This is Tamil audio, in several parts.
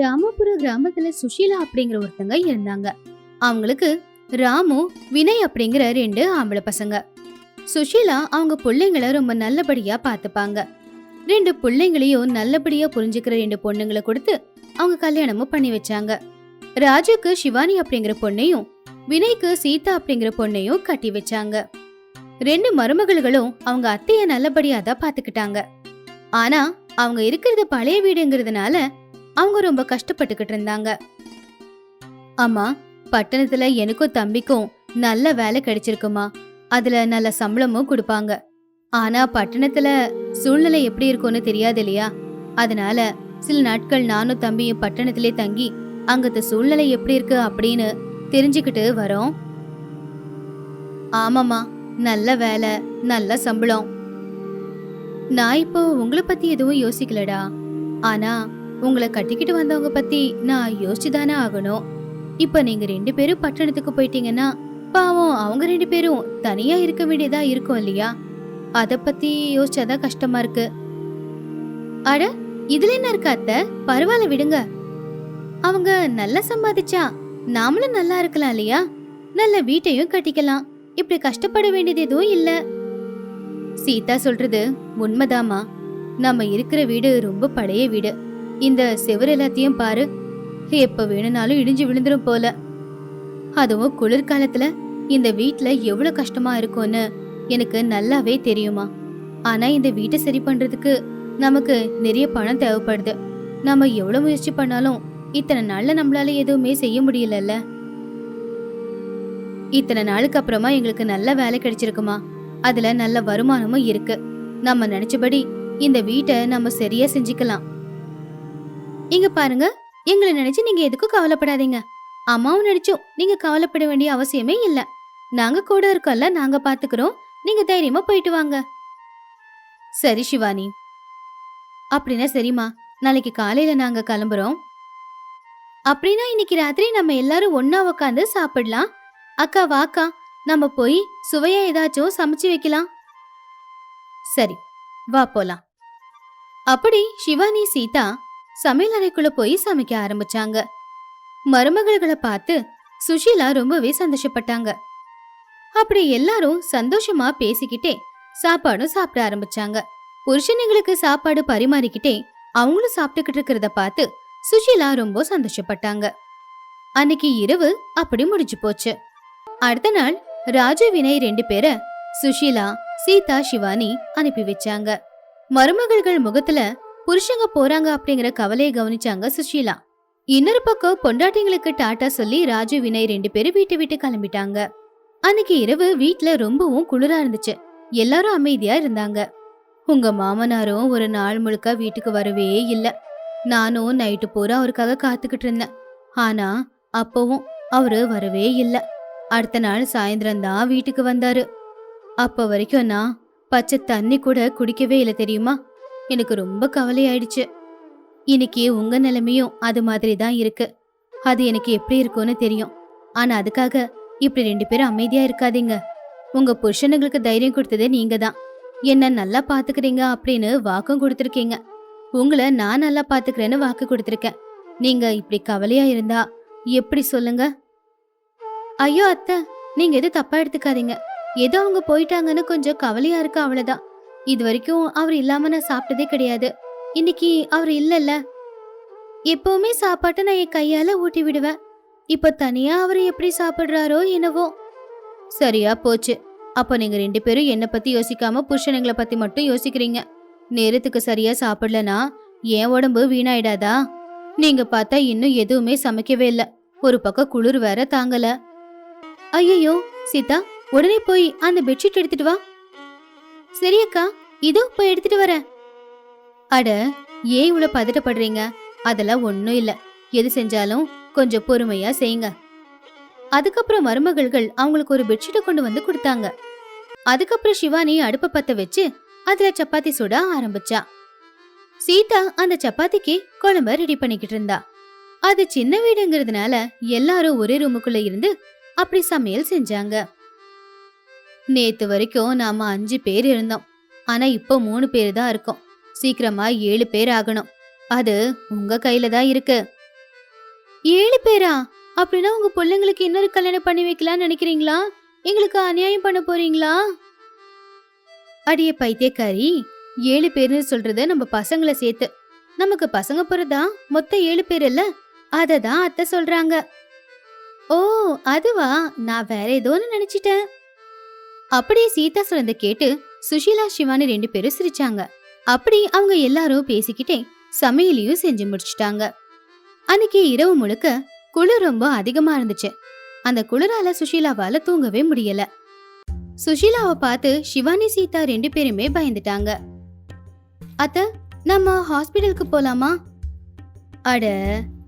ராமபுர கிராமத்துல சுஷீலா அப்படிங்கிற ஒருத்தங்க இருந்தாங்க. அவங்களுக்கு ராமு வினய் அப்படிங்கிற ரெண்டு ஆம்பளை பசங்க. சுஷீலா அவங்க பிள்ளைங்களை ரொம்ப நல்லபடியா பார்த்துப்பாங்க. ரெண்டு பிள்ளைங்களையும் நல்லபடியா புரிஞ்சுக்கிற ரெண்டு பொண்ணுங்களை கொடுத்து அவங்க கல்யாணமும் பண்ணி வச்சாங்க. ராஜுக்கு சிவானி அப்படிங்கிற பொண்ணையும் வினய்க்கு சீதா அப்படிங்கிற பொண்ணையும் கட்டி வச்சாங்க. ரெண்டு மருமகள்களும் அவங்க அத்தைய நல்லபடியா தான் பாத்துக்கிட்டாங்க ஆனா அவங்க இருக்கிறது பழைய வீடுங்கிறதுனால அவங்க ரொம்ப கஷ்டப்பட்டுக்கிட்டு இருந்தாங்க. அம்மா பட்டணத்துல எனக்கும் தம்பிக்கும் நல்ல வேலை கிடைச்சிருக்குமா? அதுல நல்ல சம்பளமும் கொடுப்பாங்க. ஆனா பட்டணத்துல சூழ்நிலை எப்படி இருக்கும்னு தெரியாது இல்லையா? அதனால சில நாட்கள் நானும் தம்பியும் பட்டணத்திலே தங்கி அங்கத்த சூழ்நிலை எப்படி இருக்கு அப்படின்னு தெரிஞ்சுக்கிட்டு வரோம். ஆமாம்மா நல்ல வேலை நல்ல சம்பளம். நான் இப்போ உங்களை பத்தி எதுவும் யோசிக்கலடா. ஆனா உங்களை கட்டிக்கிட்டு வந்தவங்க பத்தி நான் யோசிச்சுதானே ஆகணும். இப்ப நீங்க ரெண்டு பேரும் பட்டணத்துக்கு போயிட்டீங்கன்னா பாவம் அவங்க ரெண்டு பேரும் தனியா இருக்க வேண்டியதா இருக்கும் இல்லையா? அத பத்தி யோசிச்சாதான் கஷ்டமா இருக்கு. அட இதுல என்ன இருக்கு அத்த? பரவாயில்ல விடுங்க. அவங்க நல்லா சம்பாதிச்சா நாமளும் நல்லா இருக்கலாம் இல்லையா? நல்ல வீட்டையும் கட்டிக்கலாம். இப்படி கஷ்டப்பட வேண்டியது எதுவும் இல்ல. சீதா சொல்றது உண்மைதாம்மா. நம்ம இருக்கிற வீடு ரொம்ப பழைய வீடு. இந்த செவர் எல்லாத்தையும் பாரு. எப்ப வேணும்னாலும் இடிஞ்சு விழுந்துரும் போல. அதுவும் குளிர்காலத்துல இந்த வீட்ல எவ்வளவு கஷ்டமா இருக்கும்னு எனக்கு நல்லாவே தெரியுமா. ஆனா இந்த வீட்டை சரி பண்றதுக்கு நமக்கு நிறைய பணம் தேவைப்படுது. நம்ம எவ்வளவு முயற்சி பண்ணாலும் இத்தனை நாள்ல நம்மளால எதுவுமே செய்ய முடியலல்ல. இத்தனை நாளுக்கு அப்புறமா எங்களுக்கு நல்ல வேலை கிடைச்சிருக்குமா. அதுல நல்ல வருமானமும் இருக்கு. நம்ம நினைச்சபடி இந்த வீட்டை நம்ம சரியா செஞ்சுக்கலாம். இங்க பாருங்க எங்களை நினைச்சு நீங்க எதுக்கும் கவலைப்படாதீங்க. அம்மாவும் நினைச்சோம் நீங்க கவலைப்பட வேண்டிய அவசியமே இல்ல. நாங்க கூட இருக்கோம்ல நாங்க பாத்துக்கிறோம். நீங்க தைரியமா போயிட்டு வாங்க. சரி சிவானி. அப்படின்னா சரிம்மா நாளைக்கு காலையில நாங்க கிளம்புறோம். அப்படின்னா இன்னைக்கு ராத்திரி நம்ம எல்லாரும் ஒன்னா உட்காந்து சாப்பிடலாம். அக்கா வாக்கா நம்ம போய் சுவையா ஏதாச்சும் சமைச்சு வைக்கலாம். சரி வா போலாம். அப்படி சிவானி சீதா சமையல் அறைக்குள்ள போய் சமைக்க ஆரம்பிச்சாங்க. மருமகள்களை பார்த்து சுஷீலா ரொம்பவே சந்தோஷப்பட்டாங்க. அப்படி எல்லாரும் சந்தோஷமா பேசிக்கிட்டே சாப்பாடும் சாப்பிட ஆரம்பிச்சாங்க. புருஷனுங்களுக்கு சாப்பாடு பரிமாறிக்கிட்டே அவங்களும் சாப்பிட்டுக்கிட்டு இருக்கிறத பார்த்து சுஷீலா ரொம்ப சந்தோஷப்பட்டாங்க. அன்னைக்கு இரவு அப்படி முடிஞ்சு போச்சு. அடுத்த நாள் ராஜு வினய் ரெண்டு பேரை சுஷீலா சீதா சிவானி அனுப்பி வச்சாங்க. மருமகள்கள் முகத்துல புருஷங்க போறாங்க அப்படிங்கிற கவலையை கவனிச்சாங்க சுஷீலா. இன்னொரு பக்கம் பொண்டாட்டிங்களுக்கு டாட்டா சொல்லி ராஜு வினய் ரெண்டு பேரும் வீட்டை விட்டு கிளம்பிட்டாங்க. அன்னைக்கு இரவு வீட்ல ரொம்பவும் குளிரா இருந்துச்சு. எல்லாரும் அமைதியா இருந்தாங்க. உங்க மாமனாரும் ஒரு நாள் முழுக்க வீட்டுக்கு வரவே இல்ல. நானும் நைட்டு பூரா அவருக்காக காத்துக்கிட்டு இருந்தேன். ஆனா அப்பவும் அவரு வரவே இல்ல. அடுத்த நாள் சாயந்தரம் தான் வீட்டுக்கு வந்தாரு. அப்ப வரைக்கும் நான் பச்சை தண்ணி கூட குடிக்கவே இல்லை தெரியுமா? எனக்கு ரொம்ப கவலையாயிடுச்சு. இன்னைக்கு உங்க நிலைமையும் அது மாதிரி தான் இருக்கு. அது எனக்கு எப்படி இருக்கும்னு தெரியும். ஆனா அதுக்காக இப்படி ரெண்டு பேரும் அமைதியா இருக்காதீங்க. உங்க புருஷனுங்களுக்கு தைரியம் கொடுத்ததே நீங்க தான். என்ன நல்லா பாத்துக்கிறீங்க அப்படின்னு வாக்கும் கொடுத்துருக்கீங்க. உங்களை நான் நல்லா பாத்துக்கிறேன்னு வாக்கு கொடுத்துருக்கேன். நீங்க இப்படி கவலையா இருந்தா எப்படி சொல்லுங்க? ஐயோ அத்தை நீங்க எதுவும் தப்பா எடுத்துக்காதீங்க. ஏதோ அவங்க போயிட்டாங்கன்னு கொஞ்சம் கவலையா இருக்கு அவ்வளவுதான். இது வரைக்கும் அவர் இல்லாம நான் சாப்பிட்டதே கிடையாது. இன்னைக்கு அவர் இல்லல்ல. எப்பவுமே சாப்பாட்டை நான் என் கையால ஊட்டி விடுவேன். இப்ப தனியா அவர் எப்படி சாப்பிடுறாரோ என்னவோ. சரியா போச்சு. அப்ப நீங்க ரெண்டு பேரும் என்ன பத்தி யோசிக்காம புருஷனுங்களை பத்தி மட்டும் யோசிக்கிறீங்க. நேரத்துக்கு சரியா சாப்பிடலனா என் உடம்பு வீணாயிடாதா? நீங்க பார்த்தா இன்னும் எதுவுமே சமைக்கவே இல்ல. ஒரு பக்கம் குளிர் வேற தாங்கல. ஐயோ சீதா உடனே போய் அந்த பெட்ஷீட் எடுத்துட்டு வா. சரி அக்கா இதோ போய் எடுத்துட்டு வரேன். அட ஏன் இவ்வளவு பதட்டப்படுறீங்க? அதெல்லாம் ஒண்ணும் இல்ல. எது செஞ்சாலும் கொஞ்சம் பொறுமையா செய்யுங்க. அதுக்கப்புறம் மருமகள்கள் அவங்களுக்கு ஒரு பெட்ஷீட்டை கொண்டு வந்து கொடுத்தாங்க. அதுக்கப்புறம் சிவானி அடுப்ப பத்த வச்சு அதுல சப்பாத்தி சுட ஆரம்பிச்சா. சீதா அந்த சப்பாத்திக்கு குழம்ப ரெடி பண்ணிக்கிட்டு இருந்தா. அது சின்ன வீடுங்கிறதுனால எல்லாரும் ஒரே ரூமுக்குள்ள இருந்து அப்படி சமையல் செஞ்சாங்க. நேத்து வரைக்கும் நாம அஞ்சு பேர் இருந்தோம். ஆனா இப்போ மூணு பேர் தான் இருக்கோம். சீக்கிரமா ஏழு பேர் ஆகணும். அது உங்க கையில தான் இருக்கு. ஏழு பேரா? அப்படின்னா உங்க பிள்ளைங்களுக்கு இன்னொரு கல்யாணம் பண்ணி வைக்கலாம்னு நினைக்கிறீங்களா? எங்களுக்கு அநியாயம் பண்ண போறீங்களா? அடியே பைத்தியக்காரி ஏழு பேர்னு சொல்றது நம்ம பசங்களை சேர்த்து. நமக்கு பசங்க போறதா? மொத்த ஏழு பேர் இல்ல? அததான் அத்தை சொல்றாங்க. ஓ அதுவா? நான் வேற ஏதோன்னு நினைச்சிட்டேன். அப்படியே சீதா சொல்றத கேட்டு சுஷீலா சிவானி ரெண்டு பேரும் சிரிச்சாங்க. அப்படி அவங்க எல்லாரும் பேசிக்கிட்டே சமையலையும் செஞ்சு முடிச்சிட்டாங்க. அன்னைக்கு இரவு முழுக்க குளிர் ரொம்ப அதிகமா இருந்துச்சு. அந்த குளிரால சுஷீலாவால தூங்கவே முடியல. சுஷீலாவை பார்த்து சிவானி சீதா ரெண்டு பேருமே பயந்துட்டாங்க. அத்த நம்ம ஹாஸ்பிட்டலுக்கு போலாமா? அட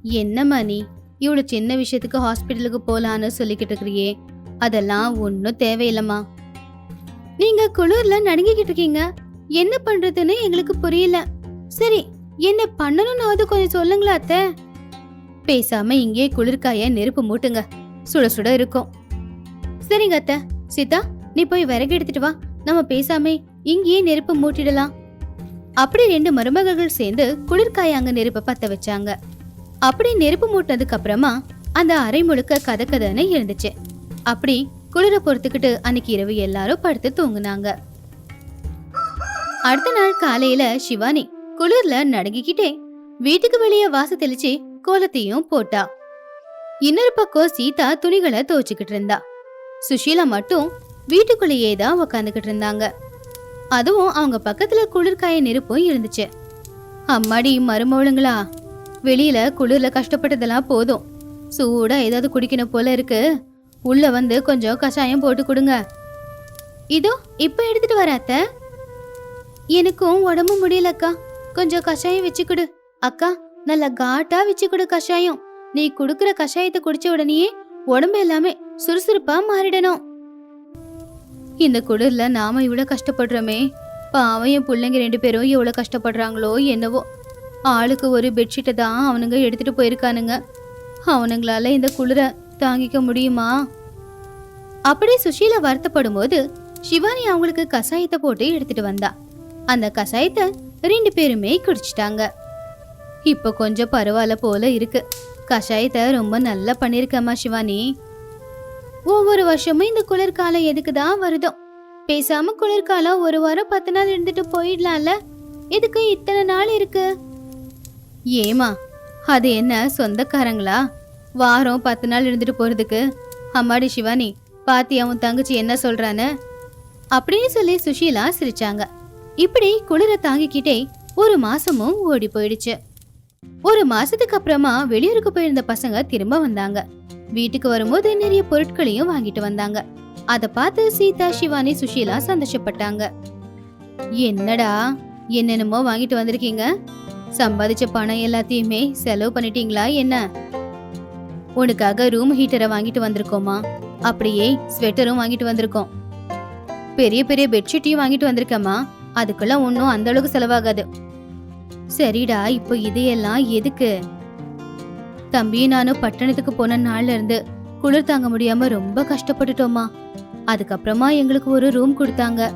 என்னம்மா நீ இவ்வளவு சின்ன விஷயத்துக்கு ஹாஸ்பிட்டலுக்கு போலான்னு சொல்லிக்கிட்டு இருக்கிறியே. அதெல்லாம் ஒன்றும் தேவையில்லம்மா. நீங்க குளிர்ல நடுங்கிக்கிட்டு இருக்கீங்க. என்ன பண்றதுன்னு எங்களுக்கு புரியல. சரி என்ன பண்ணணும்னாவது கொஞ்சம் சொல்லுங்களா அத்தை? பேசாம இங்கே குளிர்காய நெருப்பு மூட்டுங்க. சுட சுட இருக்கும். சரிங்க அத்தை. சீதா நீ போய் விறகு எடுத்துட்டு வா. நம்ம பேசாம இங்கேயே நெருப்பு மூட்டிடலாம். அப்படி ரெண்டு மருமகள்கள் சேர்ந்து குளிர்காய அங்க நெருப்பை பத்த வச்சாங்க. அப்படி நெருப்பு மூட்டினதுக்கு அப்புறமா அந்த அறை முழுக்க கதக்கதன்னு இருந்துச்சு அப்படி குளிர பொறுத்துக்கிட்டு அன்னைக்கு இரவு எல்லாரும் படுத்து தூங்குனாங்க. அடுத்த நாள் காலையில சிவானி குளிர்ல நடுங்கிக்கிட்டே வீட்டுக்கு வெளியே வாச தெளிச்சு கோலத்தையும் போட்டா. இன்னொரு பக்கம் சீதா துணிகளை துவச்சுக்கிட்டு இருந்தா. சுஷீலா மட்டும் வீட்டுக்குள்ளேயே தான் உக்காந்துக்கிட்டு இருந்தாங்க. அதுவும் அவங்க பக்கத்துல குளிர்காய நெருப்பும் இருந்துச்சு. அம்மாடி மருமவளுங்களா? வெளியில குளிர்ல கஷ்டப்பட்டதெல்லாம் போதும். சூடா ஏதாவது குடிக்கணும் போல இருக்கு. உள்ள வந்து கொஞ்சம் கஷாயம் போட்டு கொடுங்க. இதோ இப்ப எடுத்துட்டு வர அத்தை. எனக்கும் உடம்பு முடியலக்கா கொஞ்சம் கஷாயம் வச்சு கொடு. அக்கா நல்ல காட்டா வச்சு கொடு கஷாயம். நீ குடுக்கிற கஷாயத்தை குடிச்ச உடனேயே உடம்பு எல்லாமே சுறுசுறுப்பா மாறிடணும். இந்த குளிர்ல நாம இவ்வளவு கஷ்டப்படுறோமே. பாவம் என் பிள்ளைங்க ரெண்டு பேரும் எவ்வளவு கஷ்டப்படுறாங்களோ என்னவோ. ஆளுக்கு ஒரு பெட்ஷீட்டை தான் அவனுங்க எடுத்துட்டு போயிருக்கானுங்க. அவனுங்களால இந்த குளிரை தாங்கிக்க முடியுமா? அப்படி சுஷீலா வருத்தப்படும் போது சிவானி அவங்களுக்கு கஷாயத்தை போட்டு எடுத்துட்டு வந்தா. அந்த கசாயத்தை ரெண்டு பேருமே குடிச்சிட்டாங்க. இப்ப கொஞ்சம் பரவாயில்ல போல இருக்கு. கஷாயத்தை ரொம்ப நல்லா பண்ணிருக்கம்மா சிவானி. ஒவ்வொரு வருஷமும் இந்த குளிர்காலம் எதுக்கு தான் வருதோ. பேசாம குளிர்காலம் ஒரு வாரம் பத்து நாள் இருந்துட்டு போயிடலாம்ல. எதுக்கு இத்தனை நாள் இருக்கு? ஏமா அது என்ன சொந்தக்காரங்களா? வாரம் பத்து நாள் இருந்துட்டு போறதுக்கு. அம்மாடி சிவானி பாத்தி உன் தங்கச்சி என்ன சொல்றான்னு? அப்படின்னு சொல்லி சுஷீலா சிரிச்சாங்க. இப்படி குளிர தாங்கிக்கிட்டே ஒரு மாசமும் ஓடி போயிடுச்சு. ஒரு மாசத்துக்கு அப்புறமா வெளியூருக்கு போயிருந்த பசங்க திரும்ப வந்தாங்க. வீட்டுக்கு வரும்போது நிறைய பொருட்களையும் வாங்கிட்டு வந்தாங்க. அதை பார்த்து சீதா சிவானி சுஷீலா சந்தோஷப்பட்டாங்க. என்னடா என்னென்னமோ வாங்கிட்டு வந்திருக்கீங்க? சம்பாதிச்ச பணம் எல்லாத்தையுமே செலவு பண்ணிட்டீங்களா என்ன? உனக்காக ரூம் ஹீட்டரை வாங்கிட்டு வந்திருக்கோமா அப்படியே ஸ்வெட்டரும் வாங்கிட்டு வந்திருக்கோம். பெரிய பெரிய பெட்ஷீட்டையும் வாங்கிட்டு வந்திருக்கேம்மா. அதுக்கெல்லாம் ஒன்றும் அந்த அளவுக்கு செலவாகாது. சரிடா இப்போ இதையெல்லாம் எதுக்கு? தம்பி நானும் பட்டணத்துக்கு போன நாள்ல இருந்து குளிர் தாங்க முடியாம ரொம்ப கஷ்டப்பட்டுட்டோமா அதுக்கப்புறமா எங்களுக்கு ஒரு ரூம் கொடுத்தாங்க.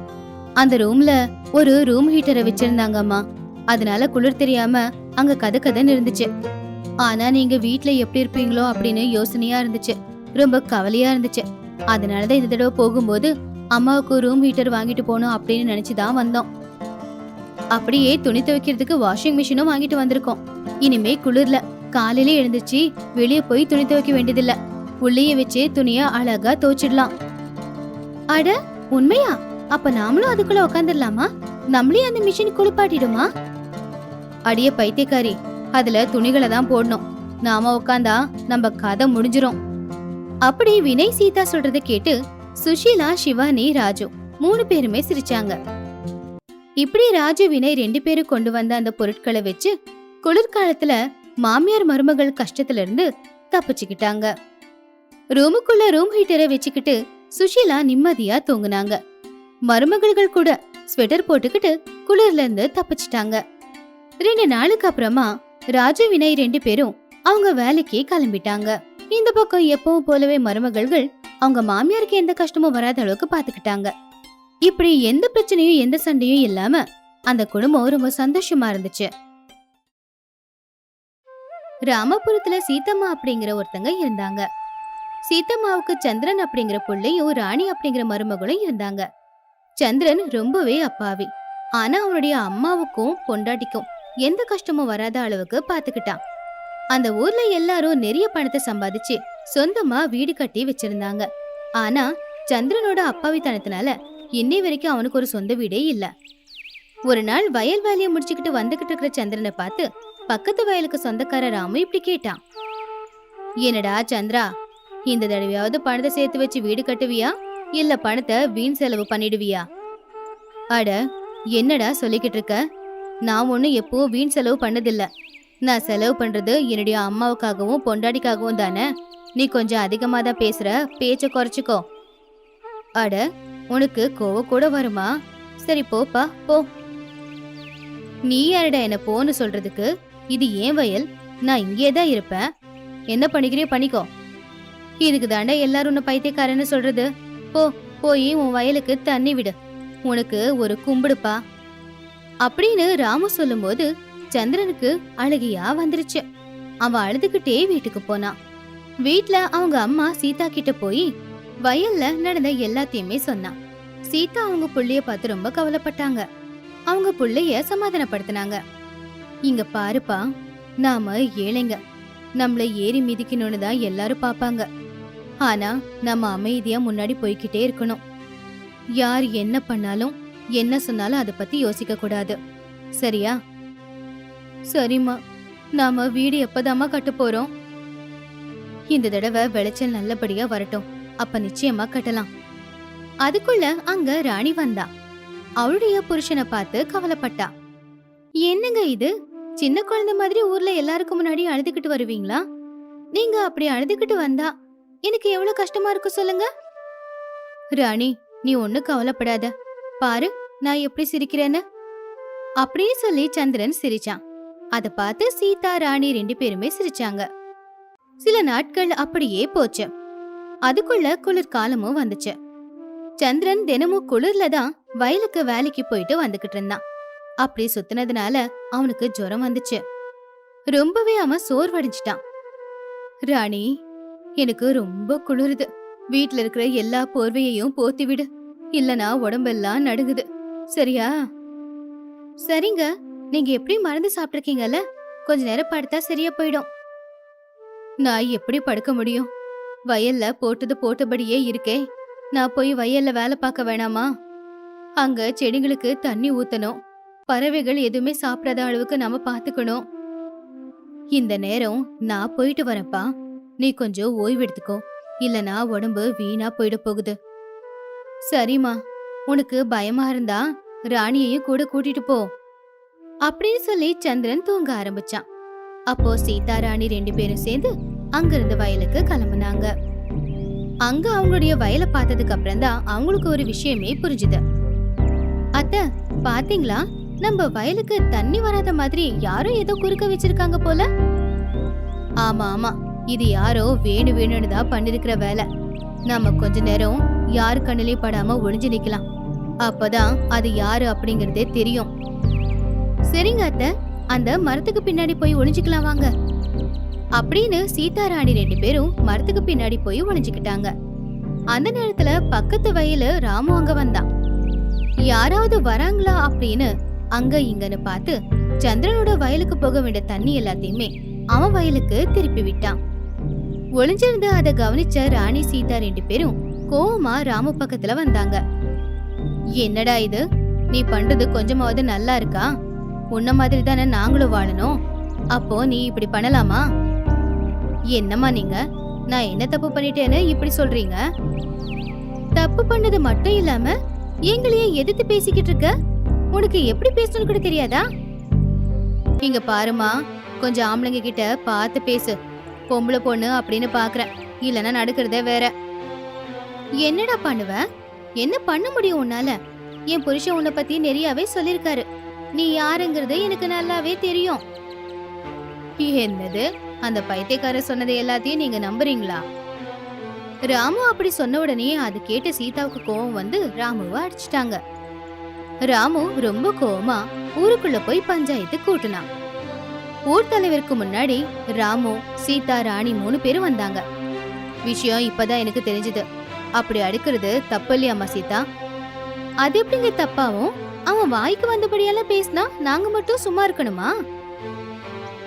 அந்த ரூம்ல ஒரு ரூம் ஹீட்டரை வச்சிருந்தாங்கம்மா. அதனால குளிர் தெரியாம அங்க கதை கதைன்னு இருந்துச்சு. ஆனா நீங்க வீட்டுல எப்படி இருப்பீங்களோ அப்படின்னு யோசனையா இருந்துச்சு. ரொம்ப கவலையா இருந்துச்சு. அதனாலதான் இந்த தடவை போகும்போது அம்மாவுக்கு ரூம் ஹீட்டர் வாங்கிட்டு போகணும் அப்படின்னு நினைச்சுதான் வந்தோம். அப்படியே துணி துவைக்கிறதுக்கு வாஷிங் மிஷினும் வாங்கிட்டு வந்திருக்கோம். இனிமே குளிர்ல. காலையில எழுந்துச்சு வெளியே போய் துணி துவைக்க வேண்டியதில்ல. உள்ளேயே வச்சு துணிய அழகா துவைச்சிடலாம். அட உண்மையா? அப்ப நாமளும் அதுக்குள்ள உக்காந்துடலாமா? நம்மளே அந்த மிஷின் குளிப்பாட்டிடுமா? அடிய பைத்தியக்காரி அதுல துணிகளை தான் போடணும். நாம உட்காந்தா நம்ம கதை முடிஞ்சிரும். அப்படி வினய் சீதா சொல்றத கேட்டு சுஷீலா சிவானி ராஜு மூணு பேருமே சிரிச்சாங்க. இப்படி ராஜு வினய் ரெண்டு பேரும் கொண்டு வந்த அந்த பொருட்களை வச்சு குளிர்காலத்துல மாமியார் மருமகள் கஷ்டத்துல இருந்து தப்பிச்சுக்கிட்டாங்க. ரூமுக்குள்ள ரூம் ஹீட்டரை வச்சுக்கிட்டு சுஷீலா நிம்மதியா தூங்குனாங்க. மருமகள்கள் கூட ஸ்வெட்டர் போட்டுக்கிட்டு குளிர்ல இருந்து தப்பிச்சிட்டாங்க. ரெண்டு நாளுக்கு அப்புறமா ராஜு வினய் ரெண்டு பேரும் அவங்க வேலைக்கு கிளம்பிட்டாங்க. இந்த பக்கம் எப்பவும் போலவே மருமகள்கள் அவங்க மாமியாருக்கு எந்த கஷ்டமும் வராத அளவுக்கு பாத்துக்கிட்டாங்க. இப்படி எந்த பிரச்சனையும் எந்த சண்டையும் இல்லாம அந்த குடும்பம் ரொம்ப சந்தோஷமா இருந்துச்சு. ராமபுரத்துல சீத்தம்மா அப்படிங்கிற ஒருத்தங்க இருந்தாங்க. சீத்தம்மாவுக்கு சந்திரன் அப்படிங்கிற புள்ளையும் ராணி அப்படிங்கிற மருமகளும் இருந்தாங்க. சந்திரன் ரொம்பவே அப்பாவி. ஆனா அவனுடைய அம்மாவுக்கும் பொண்டாட்டிக்கும் எந்த கஷ்டமும் வராத அளவுக்கு பாத்துக்கிட்டான். அந்த ஊர்ல எல்லாரும் நிறைய பணத்தை சம்பாதிச்சு சொந்தமா வீடு கட்டி வச்சிருந்தாங்க. ஆனா சந்திரனோட அப்பாவித்தனத்தினால இன்னை வரைக்கும் அவனுக்கு ஒரு சொந்த வீடே இல்ல. ஒரு நாள் வயல் வேலையை முடிச்சுக்கிட்டு வந்துகிட்டு இருக்கிற சந்திரனை பார்த்து பக்கத்து வயலுக்கு சொந்தக்கார ராமு இப்படி கேட்டான். என்னடா சந்திரா இந்த தடவையாவது பணத்தை சேர்த்து வச்சு வீடு கட்டுவியா? இல்ல பணத்தை வீண் செலவு பண்ணிடுவியா? அட என்னடா சொல்லிக்கிட்டு இருக்க? நான் ஒன்றும் எப்பவும் வீண் செலவு பண்ணதில்ல. நான் செலவு பண்ணுறது என்னுடைய அம்மாவுக்காகவும் பொண்டாடிக்காகவும் தானே? நீ கொஞ்சம் அதிகமாக தான் பேசுகிற பேச்சை குறைச்சிக்கோ. அட உனக்கு கோவம் கூட வருமா? சரி போப்பா போ நீ யாரடா என்ன போன்னு சொல்றதுக்கு? இது ஏன் வயல்? நான் இங்கே தான் இருப்பேன். என்ன பண்ணிக்கிறியோ பண்ணிக்கோ. இதுக்கு தாண்டா எல்லாரும் உன்னை பைத்தியக்காரன்னு சொல்றது? போ போய் உன் வயலுக்கு தண்ணி விடு. உனக்கு ஒரு கும்பிடுப்பா. அப்படின்னு ராமு சொல்லும்போது சந்திரனுக்கு அழுகையா வந்துருச்சு. அவன் அழுதுகிட்டே வீட்டுக்கு போனான் வீட்ல அவங்க அம்மா சீதா கிட்ட போய் வயல்ல நடந்த எல்லாத்தையுமே சொன்னான் சீதா அவங்க புள்ளைய பார்த்து ரொம்ப கவலைப்பட்டாங்க. அவங்க புள்ளைய சமாதானப்படுத்தினாங்க. இங்க பாருப்பா நாம ஏழைங்க. நம்மள ஏறி மிதிக்கணும்னு தான் எல்லாரும் பாப்பாங்க ஆனா நம்ம அமைதியா முன்னாடி போய்கிட்டே இருக்கணும். யார் என்ன பண்ணாலும் என்ன சொன்னாலும் அதை பத்தி யோசிக்க கூடாது. சரியா? சரிம்மா. நாம வீடு எப்பதாம்மா கட்ட போறோம்? இந்த தடவை விளைச்சல் நல்லபடியா வரட்டும். அப்ப நிச்சயமா கட்டலாம். அதுக்குள்ள அங்க ராணி வந்தா. அவளுடைய புருஷனை பார்த்து கவலைப்பட்டா. என்னங்க இது? சின்ன குழந்தை மாதிரி ஊர்ல எல்லாருக்கும் முன்னாடி அழுதுகிட்டு வருவீங்களா? நீங்க அப்படி அழுதுகிட்டு வந்தா எனக்கு எவ்வளவு கஷ்டமா இருக்கு சொல்லுங்க? ராணி நீ ஒண்ணு கவலைப்படாத. பாரு நான் எப்படி சிரிக்கிறேன்னு? அப்படியே சொல்லி சந்திரன் சிரிச்சான். அத பார்த்து சீதா ராணி ரெண்டு பேருமே சிரிச்சாங்க. சில நாட்கள் அப்படியே போச்சு. அதுக்குள்ள குளிர்காலமும் வந்துச்சு. சந்திரன் தினமும் குளிர்ல தான் வயலுக்கு வேலைக்கு போயிட்டு வந்துகிட்டு இருந்தான். அப்படி சுத்தினதுனால அவனுக்கு ஜுரம் வந்துச்சு. ரொம்பவே அவன் சோர்வடைஞ்சிட்டான். ராணி எனக்கு ரொம்ப குளிருது. வீட்ல இருக்கிற எல்லா போர்வையையும் போத்தி விடு இல்லனா உடம்பெல்லாம் நடுங்குது. சரியா? சரிங்க. நீங்க எப்படி மருந்து சாப்பிட்டுருக்கீங்கல்ல? கொஞ்ச நேரம் படுத்தா சரியா போயிடும். நான் எப்படி படுக்க முடியும்? வயல்ல போட்டது போட்டபடியே இருக்கே. நான் போய் வயல்ல வேலை பார்க்க வேணாமா? அங்க செடிகளுக்கு தண்ணி ஊத்தணும். பறவைகள் எதுவுமே சாப்பிடாத அளவுக்கு நாம பாத்துக்கணும் இந்த நேரம் நான் போயிட்டு வரேன்ப்பா. நீ கொஞ்சம் ஓய்வு எடுத்துக்கோ. இல்லனா உடம்பு வீணா போயிட போகுது. சரிம்மா. உனக்கு பயமா இருந்தா ராணியையும் கூட கூட்டிட்டு போ. அப்படின்னு சொல்லி சந்திரன் தூங்க ஆரம்பிச்சான். அப்போ சீதா ராணி ரெண்டு பேரும் சேர்ந்து அங்கிருந்து வயலுக்கு கிளம்புனாங்க. அங்க அவங்களுடைய வயலை பார்த்ததுக்கு அப்புறம் தான் அவங்களுக்கு ஒரு விஷயமே புரிஞ்சுது. அத்த பாத்தீங்களா? நம்ம வயலுக்கு தண்ணி வராத மாதிரி யாரோ ஏதோ குறுக்க வச்சிருக்காங்க போல. ஆமா ஆமா. இது யாரோ வேணு வேணும்னு தான் பண்ணிருக்கிற வேலை. நாம கொஞ்ச நேரம் யார் கண்ணிலையும் படாம ஒளிஞ்சு நிக்கலாம். அப்பதான் அது யாரு அப்படிங்கறதே தெரியும். சரிங்க அத்த. அந்த மரத்துக்கு பின்னாடி போய் ஒளிஞ்சுக்கலாம் வாங்க. அப்படின்னு சீதாராணி ரெண்டு பேரும் மரத்துக்கு பின்னாடி போய் ஒளிஞ்சுக்கிட்டாங்க. அந்த நேரத்துல பக்கத்து வயலு ராமு அங்க வந்தான். யாராவது வராங்களா அப்படின்னு அங்க இங்கன்னு பார்த்து சந்திரனோட வயலுக்கு போக வேண்டிய தண்ணி எல்லாத்தையுமே அவன் வயலுக்கு திருப்பி விட்டான். ஒளிஞ்சிருந்து அதை கவனிச்ச ராணி சீதா ரெண்டு பேரும் கோவமா ராமு பக்கத்துல வந்தாங்க. என்னடா இது? நீ பண்றது கொஞ்சமாவது நல்லா இருக்கா? உன்ன மாதிரி தானே நாங்களும் வாழணும். அப்போ நீ இப்படி பண்ணலாமா? என்னம்மா நீங்க? நான் என்ன தப்பு பண்ணிட்டேன்னு இப்படி சொல்றீங்க? தப்பு பண்ணது மட்டும் இல்லாம எங்களையே எதிர்த்து பேசிக்கிட்டு இருக்க? உனக்கு எப்படி பேசணும்னு கூட தெரியாதா? இங்க பாருமா கொஞ்சம் ஆம்பளைங்க கிட்ட பார்த்து பேசு. பொம்பளை பொண்ணு அப்படின்னு பாக்குறேன். இல்லைன்னா நடக்கிறதே வேற. என்னடா பண்ணுவ? என்ன பண்ண முடியும் உன்னால? என் புருஷன் உன்னை பத்தி நிறையவே சொல்லிருக்காரு. நீ யாருங்கிறது எனக்கு நல்லாவே தெரியும். என்னது? அந்த பைத்தியக்காரர் சொன்னதை எல்லாத்தையும் நீங்க நம்புறீங்களா? ராமு அப்படி சொன்ன உடனே அது கேட்ட சீதாவுக்கு கோவம் வந்து ராமுவை அடிச்சிட்டாங்க. ராமு ரொம்ப கோவமா ஊருக்குள்ள போய் பஞ்சாயத்து கூட்டினான். ஊர் தலைவருக்கு முன்னாடி ராமு சீதா ராணி மூணு பேரும் வந்தாங்க. விஷயம் இப்பதான் எனக்கு தெரிஞ்சது. அப்படி அடுக்கிறது தப்பு இல்லையாமா சீதா. அது எப்படிங்க தப்பாவும்? அவன் வாய்க்கு வந்தபடியெல்லாம் பேசினா நாங்க மட்டும் சும்மா இருக்கணுமா?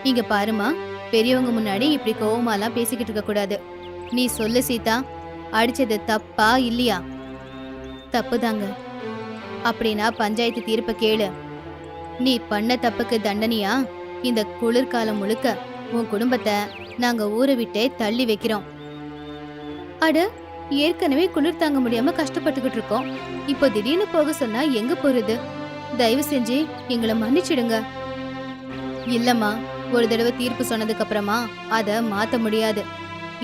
இங்க பாருமா பெரியவங்க முன்னாடி இப்படி கோவமாலாம் பேசிக்கிட்டு இருக்க கூடாது. நீ சொல்லு சீதா அடிச்சது தப்பா இல்லையா? தப்புதாங்க. அப்படின்னா பஞ்சாயத்து தீர்ப்பை கேளு. நீ பண்ண தப்புக்கு தண்டனையா? இந்த குளிர்காலம் முழுக்க உன் குடும்பத்தை நாங்க ஊரை விட்டே தள்ளி வைக்கிறோம். அட ஏற்கனவே குளிர் தாங்க முடியாம கஷ்டப்பட்டுக்கிட்டு இருக்கோம். இப்போ திடீர்னு போக சொன்னா எங்க போறது? தயவு செஞ்சு எங்களை மன்னிச்சிடுங்க. இல்லம்மா ஒரு தடவை தீர்ப்பு சொன்னதுக்கு அப்புறமா அத மாத்த முடியாது.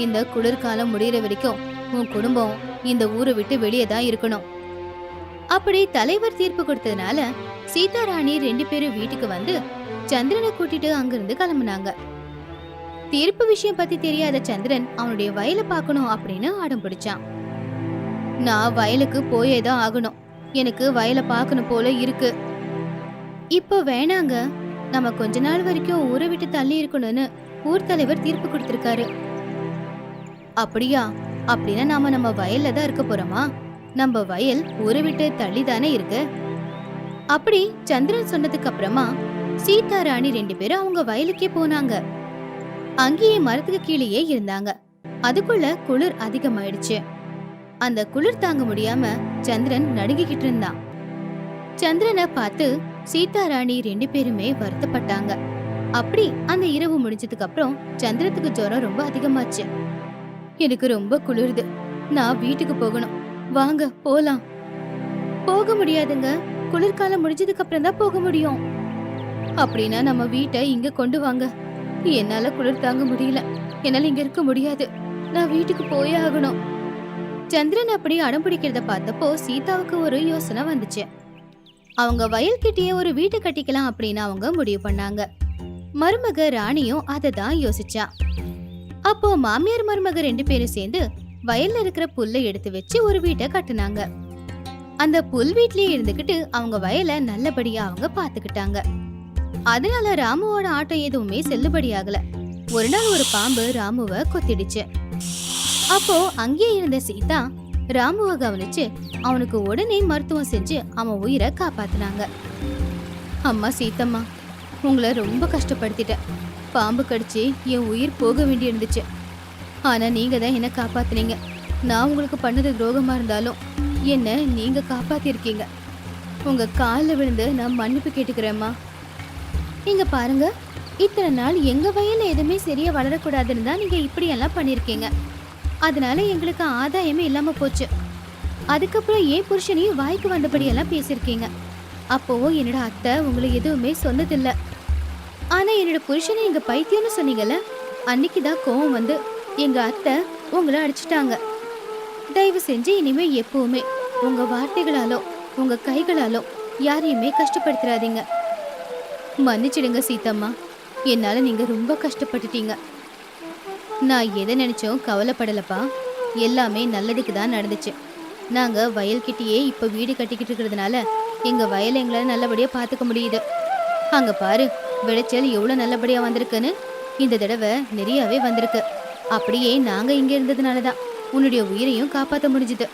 இந்த குளிர்காலம் முடியற வரைக்கும் உன் குடும்பம் இந்த ஊரை விட்டு வெளியே தான் இருக்கணும். அப்படி தலைவர் தீர்ப்பு கொடுத்ததுனால சீதாராணி ரெண்டு பேரும் வீட்டுக்கு வந்து சந்திரனை கூட்டிட்டு அங்கிருந்து கிளம்புனாங்க. தீர்ப்பு விஷயம் பத்தி தெரியாத சந்திரன் அவனுடைய வயலை பார்க்கணும் அப்படின்னு ஆடம் பிடிச்சான். நான் வயலுக்கு போயே தான் ஆகணும். எனக்கு வயலை பார்க்கணும் போல இருக்கு. இப்போ வேணாங்க. நம்ம கொஞ்ச நாள் வரைக்கும் ஊரை விட்டு தள்ளி இருக்கணும்னு ஊர் தலைவர் தீர்ப்பு கொடுத்திருக்காரு. அப்படியா? அப்படின்னா நாம நம்ம வயல்ல தான் இருக்க போறோமா? நம்ம வயல் ஒரு விட்டு தள்ளி தானே இருக்கு? அப்படி சந்திரன் சொன்னதுக்கு அப்புறமா சீதா ராணி ரெண்டு பேரும் அவங்க வயலுக்கே போனாங்க. அங்கேயே மரத்துக்கு கீழேயே இருந்தாங்க. அதுக்குள்ள குளிர் அதிகமாயிடுச்சு. அந்த குளிர் தாங்க முடியாம சந்திரன் நடுங்கிக்கிட்டு இருந்தான். சந்திரனை பார்த்து சீதா ராணி ரெண்டு பேருமே வருத்தப்பட்டாங்க. அப்படி அந்த இரவு முடிஞ்சதுக்கு அப்புறம் சந்திரத்துக்கு ஜுரம் ரொம்ப அதிகமாச்சு. எனக்கு ரொம்ப குளிருது. நான் வீட்டுக்கு போகணும். வாங்க போலாம். போக முடியாதுங்க. குளிர்காலம் முடிஞ்சதுக்கு அப்புறம் தான் போக முடியும். அப்படின்னா நம்ம வீட்டை இங்க கொண்டு வாங்க. என்னால குளிர் தாங்க முடியல. என்னால இங்க இருக்க முடியாது. நான் வீட்டுக்கு போயே ஆகணும். சந்திரன் அப்படி அடம் பிடிக்கிறத பார்த்தப்போ சீதாவுக்கு ஒரு யோசனை வந்துச்சு. அவங்க வயல்கிட்டயே ஒரு வீட்டை கட்டிக்கலாம் அப்படின்னு அவங்க முடிவு பண்ணாங்க. மருமக ராணியும் அதை தான் யோசிச்சா. அப்போ மாமியார் மருமக ரெண்டு பேரும் சேர்ந்து வயல்ல இருக்கிற புல்லை எடுத்து வச்சு ஒரு வீட்டை கட்டுனாங்க. அந்த புல் வீட்லயே இருந்துகிட்டு அவங்க வயலை நல்லபடியா அவங்க பாத்துக்கிட்டாங்க அதனால ராமுவோட ஆட்டம் எதுவுமே செல்லுபடியாகல. ஒரு நாள் ஒரு பாம்பு ராமுவ கொத்திடுச்சு. அப்போ அங்கேயே இருந்த சீதா ராமுவ கவனிச்சு அவனுக்கு உடனே மருத்துவம் செஞ்சு அவன் உயிரை காப்பாத்தினாங்க. அம்மா சீத்தம்மா உங்களை ரொம்ப கஷ்டப்படுத்திட்டேன். பாம்பு கடிச்சு என் உயிர் போக வேண்டி இருந்துச்சு ஆனால் நீங்கள் தான் என்னை காப்பாத்துனீங்க. நான் உங்களுக்கு பண்ணது துரோகமாக இருந்தாலும் என்னை நீங்கள் காப்பாற்றிருக்கீங்க உங்கள் காலில் விழுந்து நான் மன்னிப்பு கேட்டுக்கிறேம்மா. நீங்கள் பாருங்க இத்தனை நாள் எங்கள் வயலில் எதுவுமே சரியாக வளரக்கூடாதுன்னு தான் நீங்கள் இப்படியெல்லாம் பண்ணியிருக்கீங்க. அதனால எங்களுக்கு ஆதாயமே இல்லாமல் போச்சு. அதுக்கப்புறம் ஏன் புருஷனையும் வாய்க்கு வந்தபடியெல்லாம் பேசியிருக்கீங்க? அப்போது என்னோட அத்தை உங்களை எதுவுமே சொன்னதில்லை. ஆனால் என்னோட புருஷனை எங்கள் பைத்தியம்னு சொன்னீங்கல்ல அன்னைக்கு தான் கோவம் வந்து எங்க அத்தை உங்களை அடிச்சிட்டாங்க. தயவு செஞ்சு இனிமே எப்பவுமே உங்க வார்த்தைகளாலோ உங்க கைகளாலோ யாரையுமே கஷ்டப்படுத்துறாதீங்க மன்னிச்சிடுங்க சீத்தம்மா என்னால நீங்க ரொம்ப கஷ்டப்பட்டுட்டீங்க. நான் எதை நினைச்சோம் கவலைப்படலப்பா. எல்லாமே நல்லதுக்கு தான் நடந்துச்சு. நாங்க வயல்கிட்டயே இப்ப வீடு கட்டிக்கிட்டு இருக்கிறதுனால எங்க வயலை எங்களால நல்லபடியா பாத்துக்க முடியுது. அங்க பாரு விளைச்சல் எவ்வளவு நல்லபடியா வந்திருக்குன்னு. இந்த தடவை நிறையவே வந்திருக்கு. அப்படியே நாங்க இங்க இருந்ததுனால தான் உன்னுடைய உயிரையும் காப்பாத்த முடிஞ்சுது.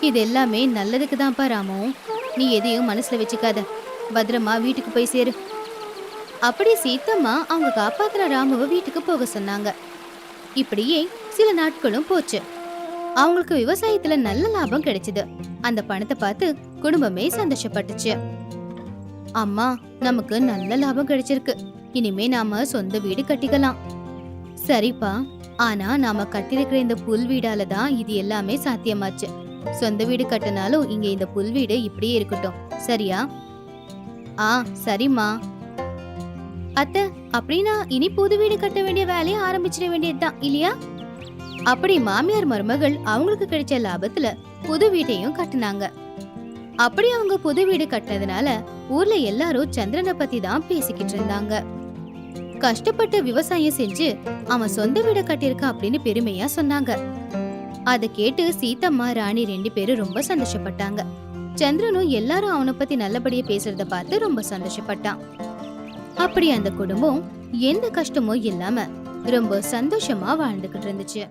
இது எல்லாமே நல்லதுக்கு தான்ப்பா ராமு. நீ எதையும் மனசுல வச்சுக்காத. பத்திரமா வீட்டுக்கு போய் சேரு. அப்படி சீத்தம்மா அவங்க காப்பாத்துற ராமுவை வீட்டுக்கு போக சொன்னாங்க. இப்படியே சில நாட்களும் போச்சு. அவங்களுக்கு விவசாயத்துல நல்ல லாபம் கிடைச்சது. அந்த பணத்தை பார்த்து குடும்பமே சந்தோஷப்பட்டுச்சு. அம்மா நமக்கு நல்ல லாபம் கிடைச்சிருக்கு. இனிமே நாம சொந்த வீடு கட்டிக்கலாம். சரிப்பா. ஆனா நாம கட்டிருக்கிற இந்த புல் வீடால தான் இது எல்லாமே சாத்தியமாச்சு. சொந்த வீடு கட்டினாலும் இங்க இந்த புல் வீடு இப்படியே இருக்கட்டும். சரியா? ஆ சரிம்மா. அத்தை அப்படின்னா இனி புது வீடு கட்ட வேண்டிய வேலையை ஆரம்பிச்சிட வேண்டியதுதான் இல்லையா? அப்படி மாமியார் மருமகள் அவங்களுக்கு கிடைச்ச லாபத்துல புது வீட்டையும் கட்டினாங்க. அப்படி அவங்க புது வீடு கட்டினதுனால ஊர்ல எல்லாரும் சந்திரனை பத்தி தான் பேசிக்கிட்டு இருந்தாங்க. கஷ்டப்பட்டு விவசாயம் செஞ்சு அவன் சொந்த வீட கட்டியிருக்கா அப்படின்னு பெருமையா சொன்னாங்க. அத கேட்டு சீத்தம்மா ராணி ரெண்டு பேரும் ரொம்ப சந்தோஷப்பட்டாங்க. சந்திரனும் எல்லாரும் அவனை பத்தி நல்லபடியா பேசுறத பார்த்து ரொம்ப சந்தோஷப்பட்டான். அப்படி அந்த குடும்பம் எந்த கஷ்டமும் இல்லாம ரொம்ப சந்தோஷமா வாழ்ந்துகிட்டு இருந்துச்சு.